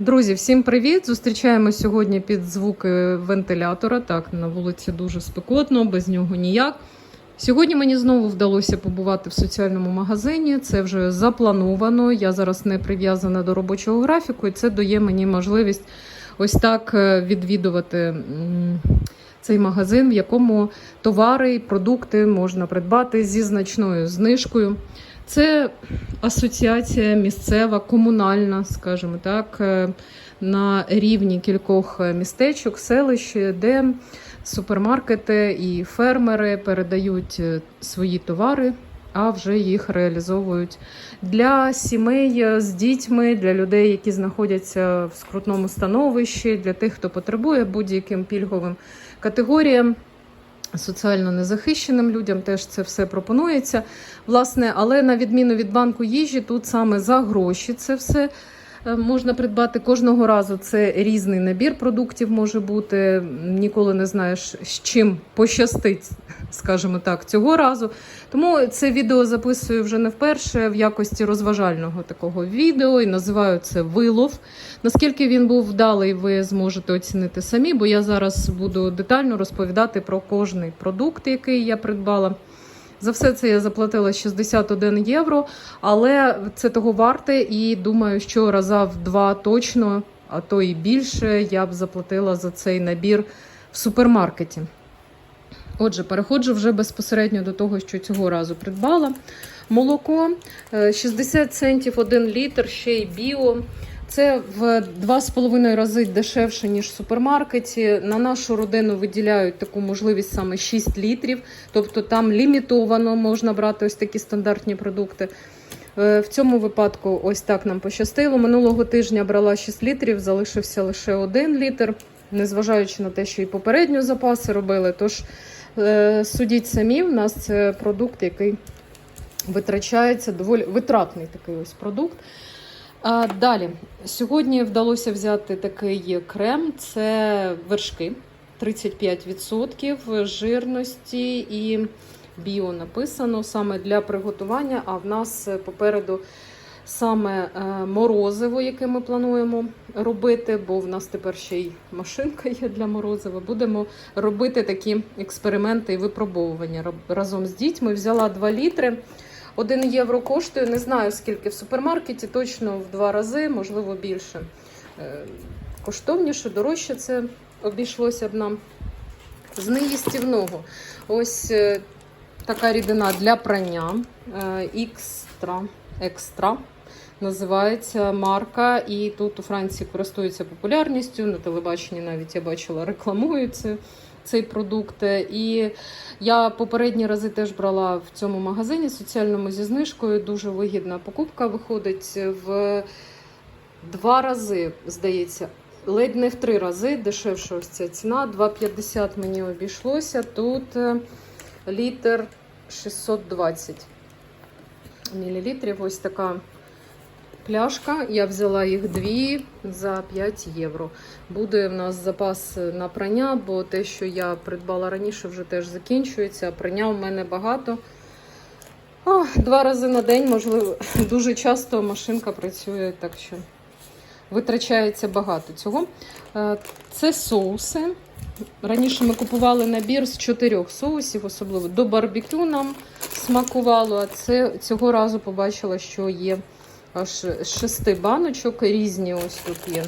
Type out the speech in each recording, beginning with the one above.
Друзі, всім привіт! Зустрічаємо сьогодні під звуки вентилятора. Так, на вулиці дуже спекотно, без нього ніяк. Сьогодні мені знову вдалося побувати в соціальному магазині. Це вже заплановано. Я зараз не прив'язана до робочого графіку, і це дає мені можливість ось так е, відвідувати цей магазин, в якому товари і продукти можна придбати зі значною знижкою. Це асоціація місцева, комунальна, скажімо так, е, на рівні кількох містечок, селищ, де супермаркети і фермери передають е, свої товари, а вже їх реалізовують для сімей е, з дітьми, для людей, які знаходяться в скрутному становищі, для тих, хто потребує будь-яким пільговим категоріям. Соціально незахищеним людям теж це все пропонується. Власне, але на відміну від банку їжі, тут саме за гроші це все можна придбати кожного разу. Це різний набір продуктів може бути. Ніколи не знаєш, з чим пощастить, скажімо так, цього разу. Тому це відео записую вже не вперше в якості розважального такого відео і називаю це вилов. Наскільки він був вдалий, ви зможете оцінити самі, бо я зараз буду детально розповідати про кожний продукт, який я придбала. За все це я заплатила 61 євро, але це того варте, і думаю, що раза в два точно, а то і більше, я б заплатила за цей набір в супермаркеті. Отже, переходжу вже безпосередньо до того, що цього разу придбала. Молоко е, 60 центів 1 літр, ще й біо. Це в 2,5 рази дешевше, ніж в супермаркеті. На нашу родину виділяють таку можливість саме 6 літрів, тобто там лімітовано можна брати ось такі стандартні продукти. Е, В цьому випадку ось так нам пощастило. Минулого тижня брала 6 літрів, залишився лише 1 літр, незважаючи на те, що і попередньо запаси робили. Тож е, судіть самі, в нас це продукт, який витрачається доволі витратний такий ось продукт. А, далі, сьогодні вдалося взяти такий крем: це вершки 35% жирності і біо написано саме для приготування. А в нас попереду саме е, морозиво, яке ми плануємо робити, бо в нас тепер ще й машинка є для морозива. Будемо робити такі експерименти і випробовування разом з дітьми. Взяла 2 літри. 1 євро коштує, не знаю скільки в супермаркеті, точно в два рази, можливо більше. Е, Коштовніше, дорожче це обійшлося б нам. З неїстівного. Ось е, така рідина для прання. Екстра. Екстра називається марка. І тут у Франції користується популярністю. На телебаченні навіть я бачила, рекламують це- цей продукт. І я попередні рази теж брала в цьому магазині соціальному зі знижкою. Дуже вигідна покупка виходить в два рази, здається. Ледь не в три рази дешевша ось ця ціна. 2,50 мені обійшлося. Тут е, літр 620 мл. Ось така пляшка. Я взяла їх дві за 5 євро. Буде в нас запас на прання, бо те, що я придбала раніше, вже теж закінчується. Прання у мене багато. О, два рази на день, можливо, дуже часто машинка працює, так що витрачається багато цього. Е, Це соуси. Раніше ми купували набір з чотирьох соусів, особливо до барбекю нам смакувало. А це цього разу побачила, що є аж з шести баночок. Різні ось тут є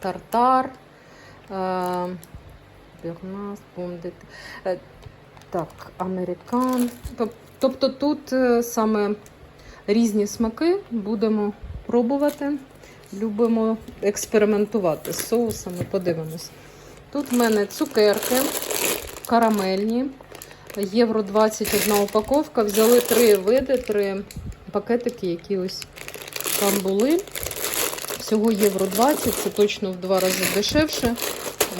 тартар. Бернас, Бондит. Е, Так, американ. Тобто тут е, саме різні смаки будемо пробувати. Любимо експериментувати з соусами, подивимось. Тут в мене цукерки карамельні, євро 21 упаковка. Взяли три види, три пакетики, які ось там були. Всього євро 20, це точно в два рази дешевше.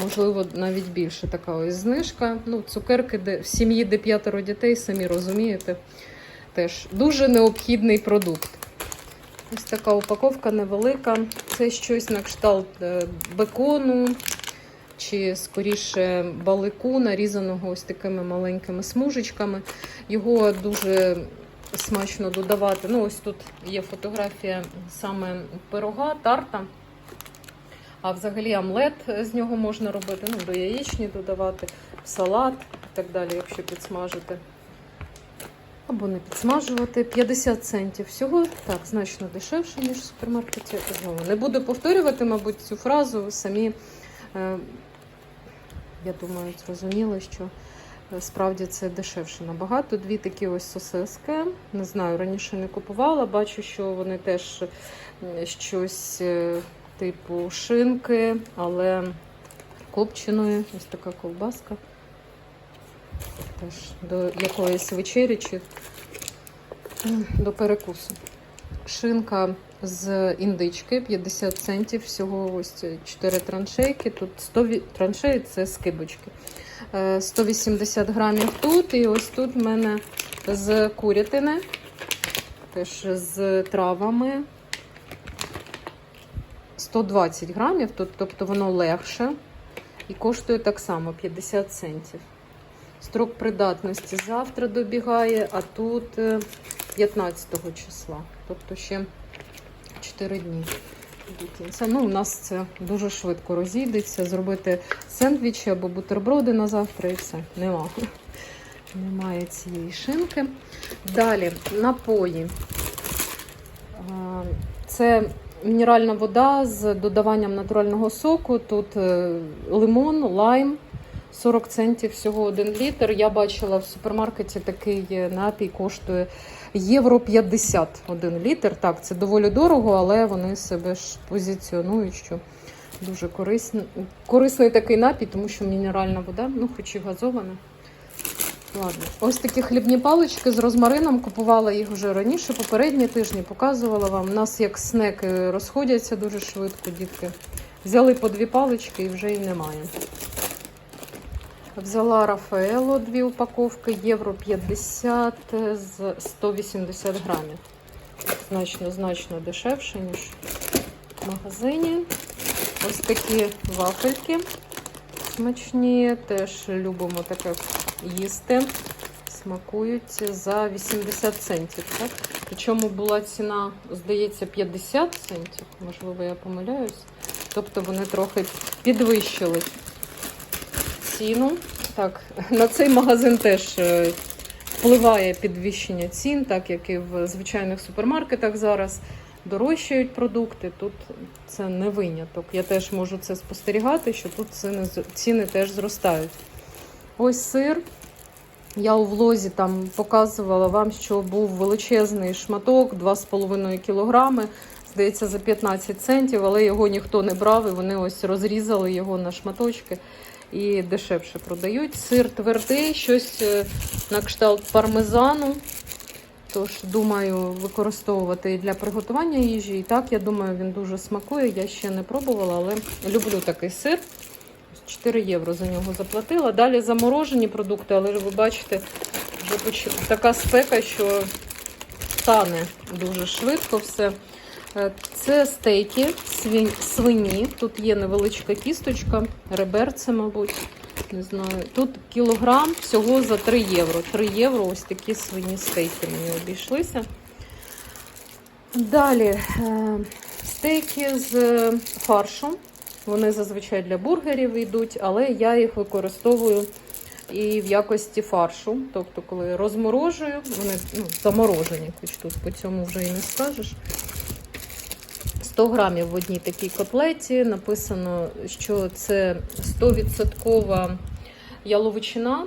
Можливо, навіть більше така ось знижка. Ну, цукерки де в сім'ї, де п'ятеро дітей, самі розумієте, теж дуже необхідний продукт. Ось така упаковка невелика. Це щось на кшталт е, бекону чи скоріше балику, нарізаного ось такими маленькими смужечками. Його дуже смачно додавати. Ну, ось тут є фотографія саме пирога, тарта. А взагалі омлет з нього можна робити, ну, до яєчні додавати, салат і так далі, якщо підсмажити. Або не підсмажувати. 50 центів всього. Так, значно дешевше, ніж в супермаркеті. Не буду повторювати, мабуть, цю фразу. Самі, е, я думаю, зрозуміли, що справді це дешевше набагато. Дві такі ось сосиски. Не знаю, раніше не купувала. Бачу, що вони теж щось е, типу шинки, але копченої. Ось така ковбаска. Теж до якоїсь вечері чи до перекусу. Шинка з індички 50 центів, всього ось 4 траншейки. Тут 100 траншеї це скибочки. Е, 180 грамів тут. І ось тут в мене з курятини, теж з травами. 120 грамів, тобто воно легше і коштує так само 50 центів. Строк придатності завтра добігає, а тут е, 15 числа, тобто ще 4 дні. Ну, у нас це дуже швидко розійдеться. Зробити сендвічі або бутерброди на завтра і все. Нема. Немає цієї шинки. Далі напої. Це мінеральна вода з додаванням натурального соку. Тут е, лимон, лайм. 40 центів всього 1 літр. Я бачила в супермаркеті такий е, напій коштує євро 50 1 літр. Так, це доволі дорого, але вони себе ж позиціонують, що дуже корисний, корисний такий напій, тому що мінеральна вода, ну хоч і газована. Ладно, ось такі хлібні палички з розмарином. Купувала їх вже раніше, попередні тижні показувала вам. У нас як снеки розходяться дуже швидко, дітки. Взяли по дві палички і вже і немає. Взяла Рафаело дві упаковки, євро 50 з 180 грамів. Значно, значно дешевше, ніж в магазині. Ось такі вафельки смачні. Теж любимо таке їсти. Смакують за 80 центів. Так? Причому була ціна, здається, 50 центів. Можливо, я помиляюсь. Тобто вони трохи підвищили ціну. Так, на цей магазин теж е, впливає підвищення цін, так як і в звичайних супермаркетах зараз дорожчають продукти. Тут це не виняток. Я теж можу це спостерігати, що тут ціни, ціни теж зростають. Ось сир. Я у влозі там показувала вам, що був величезний шматок 2,5 кілограми. Здається, за 15 центів, але його ніхто не брав, і вони ось розрізали його на шматочки і дешевше продають. Сир твердий, щось е, на кшталт пармезану. Тож, думаю, використовувати і для приготування їжі. І так, я думаю, він дуже смакує. Я ще не пробувала, але люблю такий сир. 4 євро за нього заплатила. Далі заморожені продукти, але ви бачите, вже така спека, що тане дуже швидко все. Е, Це стейки свині. Тут є невеличка кісточка, реберце, мабуть. Не знаю. Тут кілограм всього за 3 євро. 3 євро ось такі свині стейки мені обійшлися. Далі е, стейки з фаршем. Вони зазвичай для бургерів йдуть, але я їх використовую і в якості фаршу. Тобто, коли розморожую, вони ну, заморожені, хоч тут по цьому вже і не скажеш. 100 грамів в одній такій котлеті. Написано, що це 100% яловичина.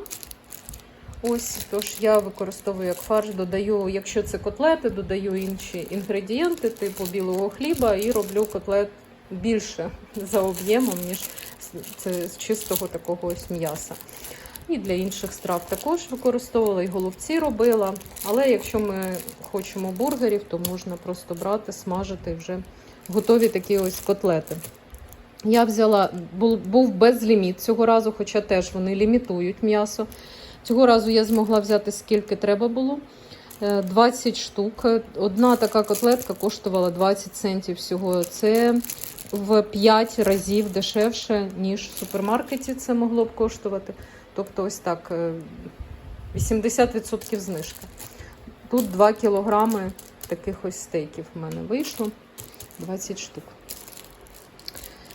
Ось, тож я використовую як фарш, додаю, якщо це котлети, додаю інші інгредієнти, типу білого хліба, і роблю котлет більше за об'ємом, ніж це з чистого такого ось м'яса. І для інших страв також використовувала, і голубці робила. Але якщо ми хочемо бургерів, то можна просто брати, смажити вже готові такі ось котлети. Я взяла, був, безліміт цього разу, хоча теж вони лімітують м'ясо. Цього разу я змогла взяти скільки треба було. Е, 20 штук. Одна така котлетка коштувала 20 центів всього. Це в 5 разів дешевше, ніж в супермаркеті це могло б коштувати. Тобто, ось так, е, 80% знижка. Тут 2 кілограми таких ось стейків в мене вийшло. 20 штук.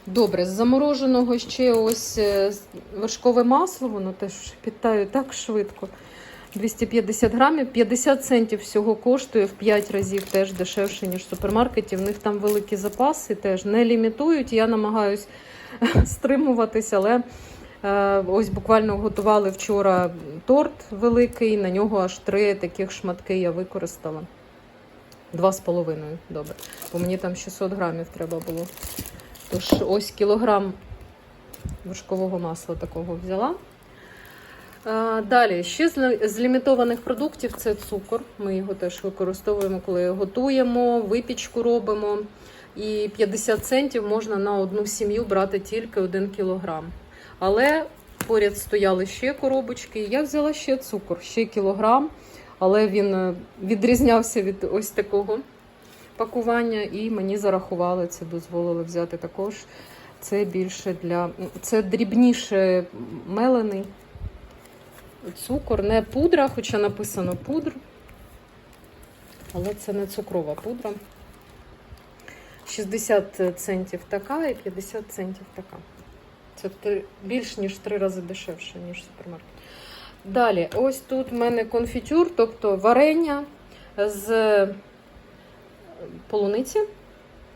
Добре, з замороженого ще ось е, вершкове масло, воно теж підтає так швидко. 250 грамів, 50 центів всього коштує в 5 разів теж дешевше, ніж в супермаркеті. В них там великі запаси, теж не лімітують. Я намагаюсь стримуватися, але е, ось буквально готували вчора торт великий, на нього аж три таких шматки я використала. Два з половиною, добре. Бо мені там 600 грамів треба було. Тож ось кілограм вершкового масла такого взяла. Далі, ще з з лімітованих продуктів це цукор. Ми його теж використовуємо, коли готуємо, випічку робимо. І 50 центів можна на одну сім'ю брати тільки 1 кілограм. Але поряд стояли ще коробочки. Я взяла ще цукор, ще кілограм, але він е, відрізнявся від ось такого пакування, і мені зарахували це, дозволили взяти також. Це більше для це дрібніше мелений цукор, не пудра, хоча написано пудр. Але це не цукрова пудра. 60 центів така і 50 центів така. Це більш ніж три рази дешевше, ніж в супермаркеті. Далі, ось тут в мене конфітюр, тобто варення з полуниці.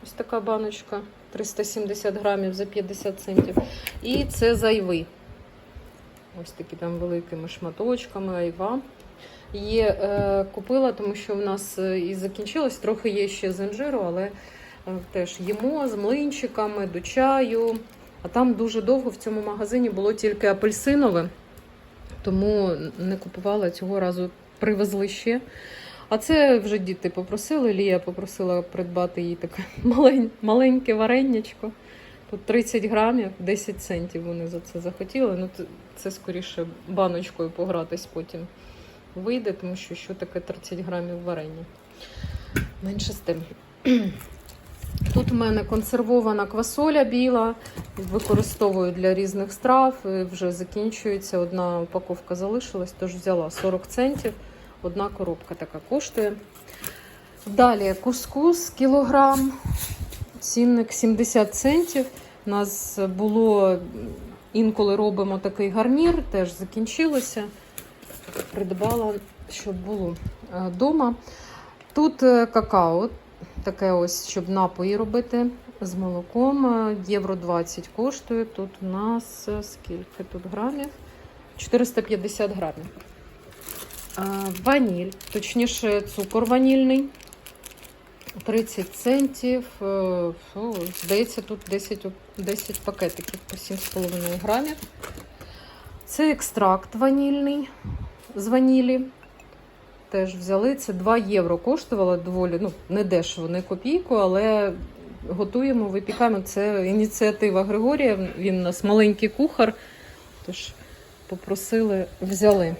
Ось така баночка 370 грамів за 50 центів. І це зайвий. Ось такі там великими шматочками, айва. Є, е, купила, тому що в нас е, і закінчилось, трохи є ще з інжиру, але е, теж їмо з млинчиками до чаю. А там дуже довго в цьому магазині було тільки апельсинове, тому не купувала цього разу, привезли ще. А це вже діти попросили. Лія попросила придбати їй таке малень, маленьке вареннячко. Тут 30 грамів, 10 центів вони за це захотіли. Ну, це скоріше баночкою погратись потім вийде, тому що що таке 30 грамів варення. Менше з тим. Тут в мене консервована квасоля біла, використовую для різних страв. і Вже закінчується. Одна упаковка залишилась, тож взяла 40 центів. Одна коробка така коштує. Далі кускус кілограм, цінник 70 центів. У нас було інколи робимо такий гарнір, теж закінчилося. Придбала, щоб було вдома. Тут е, какао, таке ось, щоб напої робити з молоком. Е, Євро 20 коштує. Тут у нас е, скільки тут грамів? 450 грамів. Ваніль, точніше, цукор ванільний. 30 центів. Е, фу, Здається, тут 10, 10 пакетиків по 7,5 грамів. Це екстракт ванільний з ванілі. Теж взяли. Це 2 євро коштувало доволі, ну, не дешево, не копійку, але готуємо, випікаємо. Це ініціатива Григорія. Він у нас маленький кухар. Тож попросили, взяли.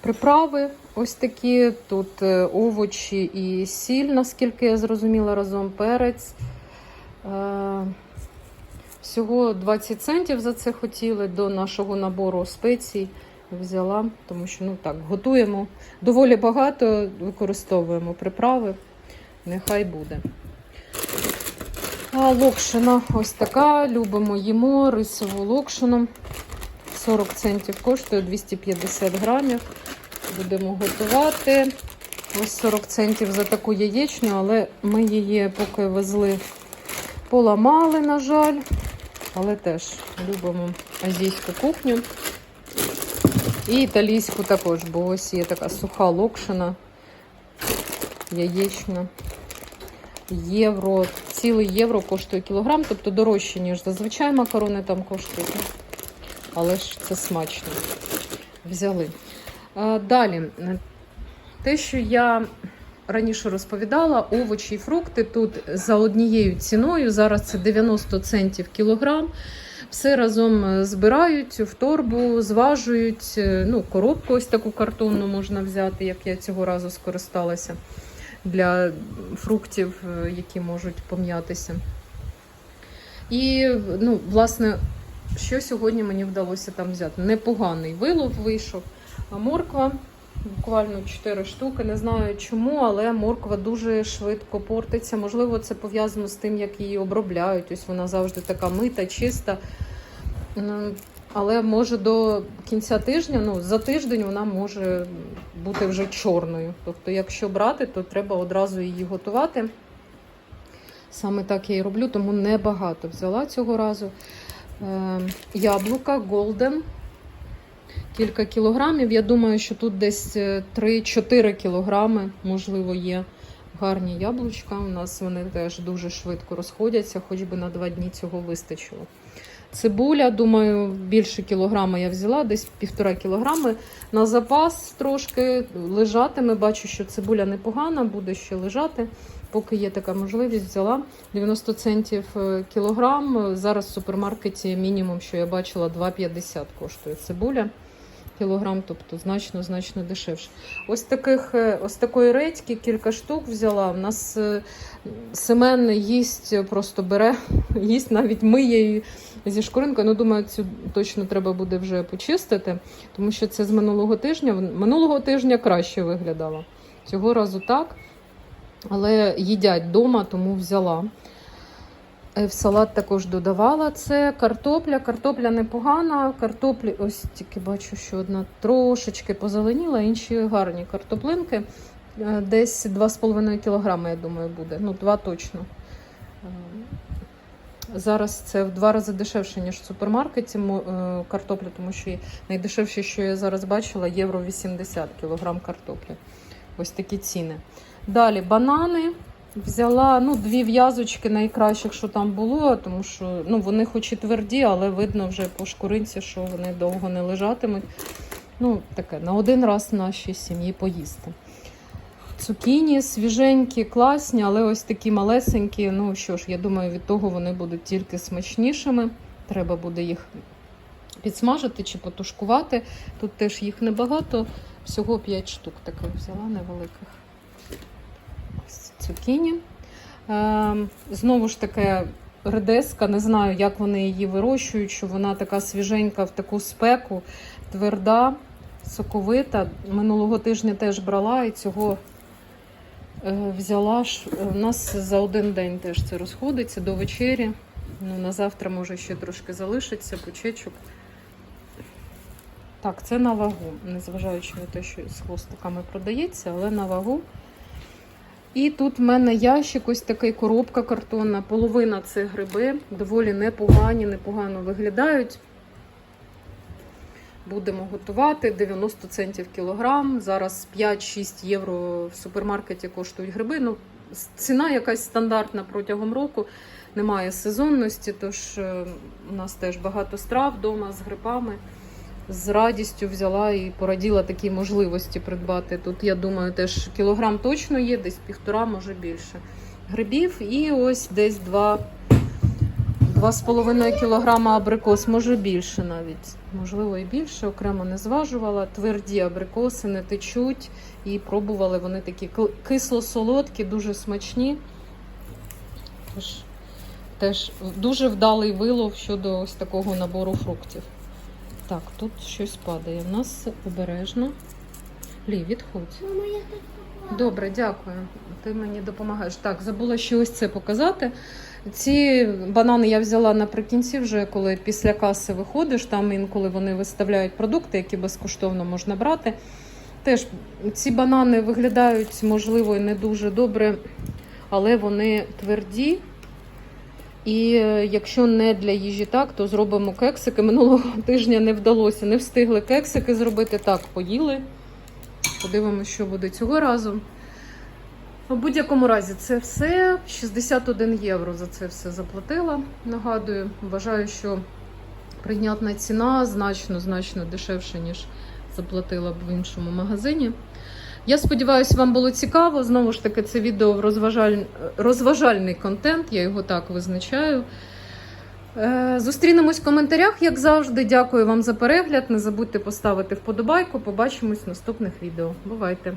Приправи ось такі. Тут е, овочі і сіль, наскільки я зрозуміла, разом перець. Е, Всього 20 центів за це хотіли до нашого набору спецій. Взяла, тому що ну так, готуємо доволі багато, використовуємо приправи. Нехай буде. А локшина ось така. Любимо їмо рисову локшину. 40 центів коштує 250 грамів. Будемо готувати. Ось 40 центів за таку яєчню, але ми її поки везли, поламали, на жаль. Але теж любимо азійську кухню. І італійську також, бо ось є така суха локшина, яєчня. Євро, цілий євро коштує кілограм, тобто дорожче, ніж зазвичай макарони там коштують. Але ж це смачно. Взяли. А, Далі, те, що я раніше розповідала, овочі і фрукти тут за однією ціною. Зараз це 90 центів кілограм. Все разом е, збирають в торбу, зважують. е, Ну, коробку ось таку картонну можна взяти, як я цього разу скористалася для фруктів, е, які можуть пом'ятися. І, ну, власне, що сьогодні мені вдалося там взяти? Непоганий вилов вийшов. А морква буквально 4 штуки. Не знаю чому, але морква дуже швидко портиться. Можливо, це пов'язано з тим, як її обробляють. Ось вона завжди така мита, чиста. Але може до кінця тижня, ну за тиждень вона може бути вже чорною. Тобто, якщо брати, то треба одразу її готувати. Саме так я і роблю, тому небагато взяла цього разу. Е, яблука Golden. Кілька кілограмів. Я думаю, що тут десь е, 3-4 кілограми, можливо, є гарні яблучка. У нас вони теж дуже швидко розходяться, хоч би на два дні цього вистачило. Цибуля, думаю, більше кілограма я взяла, десь півтора кілограми. На запас трошки лежатиме. Бачу, що цибуля непогана, буде ще лежати. Поки є така можливість, взяла 90 центів е, кілограм. Зараз в супермаркеті мінімум, що я бачила, 2,50 коштує цибуля. Кілограм, тобто значно значно дешевше. Ось таких, е, ось такої редьки кілька штук взяла. У нас е, Семен їсть, е, просто бере, їсть навіть миє її зі шкуринкою. Ну, думаю, цю точно треба буде вже почистити, тому що це з минулого тижня. Минулого тижня краще виглядало. Цього разу так. Але їдять вдома, тому взяла. Е, В салат також додавала це картопля. Картопля непогана. Картоплі, ось тільки бачу, що одна трошечки позеленіла, інші гарні картоплинки. Е, Десь 2,5 кг, я думаю, буде. Ну, 2 точно. Е, Зараз це в два рази дешевше, ніж в супермаркеті картопля, тому що найдешевше, що я зараз бачила, євро 80 кг картоплі. Ось такі ціни. Далі банани. Взяла ну, дві в'язочки найкращих, що там було, тому що ну, вони хоч і тверді, але видно вже по шкуринці, що вони довго не лежатимуть. Ну, таке, на один раз нашій сім'ї поїсти. Цукіні свіженькі, класні, але ось такі малесенькі. Ну що ж, я думаю, від того вони будуть тільки смачнішими. Треба буде їх підсмажити чи потушкувати. Тут теж їх небагато, всього 5 штук таких взяла невеликих. Цукіні. Ем, знову ж таки, редеска, не знаю, як вони її вирощують, що вона така свіженька в таку спеку, тверда, соковита. Минулого тижня теж брала і цього е, взяла. У нас за один день теж це розходиться до вечері. Ну, на завтра, може, ще трошки залишиться, почечок. Так, це на вагу, незважаючи на те, що з хвостиками продається, але на вагу. І тут в мене ящик, ось такий коробка картонна. Половина це гриби, доволі непогані, непогано виглядають. Будемо готувати 90 центів кілограм. Зараз 5-6 євро в супермаркеті коштують гриби. Ну, ціна якась стандартна протягом року. Немає сезонності, тож е, у нас теж багато страв вдома з грибами. З радістю взяла і пораділа такі можливості придбати. Тут, я думаю, теж кілограм точно є, десь півтора, може більше грибів. І ось десь два, два з половиною кілограма абрикос, може більше навіть. Можливо, і більше, окремо не зважувала. Тверді абрикоси не течуть. І пробували вони такі кисло-солодкі, дуже смачні. Тож, теж дуже вдалий вилов щодо ось такого набору фруктів. Так, тут щось падає. У нас обережно. Лі, відходь. Добре, дякую. Ти мені допомагаєш. Так, забула ще ось це показати. Ці банани я взяла наприкінці, вже коли після каси виходиш, там інколи вони виставляють продукти, які безкоштовно можна брати. Теж ці банани виглядають, можливо, не дуже добре, але вони тверді. І е, якщо не для їжі так, то зробимо кексики. Минулого тижня не вдалося, не встигли кексики зробити. Так, поїли. Подивимося, що буде цього разу. У будь-якому разі, це все. 61 євро за це все заплатила. Нагадую, вважаю, що прийнятна ціна значно значно дешевше, ніж заплатила б в іншому магазині. Я сподіваюся, вам було цікаво. Знову ж таки, це відео розважаль... розважальний контент, я його так визначаю. Е, Зустрінемось в коментарях, як завжди. Дякую вам за перегляд. Не забудьте поставити вподобайку. Побачимось в наступних відео. Бувайте!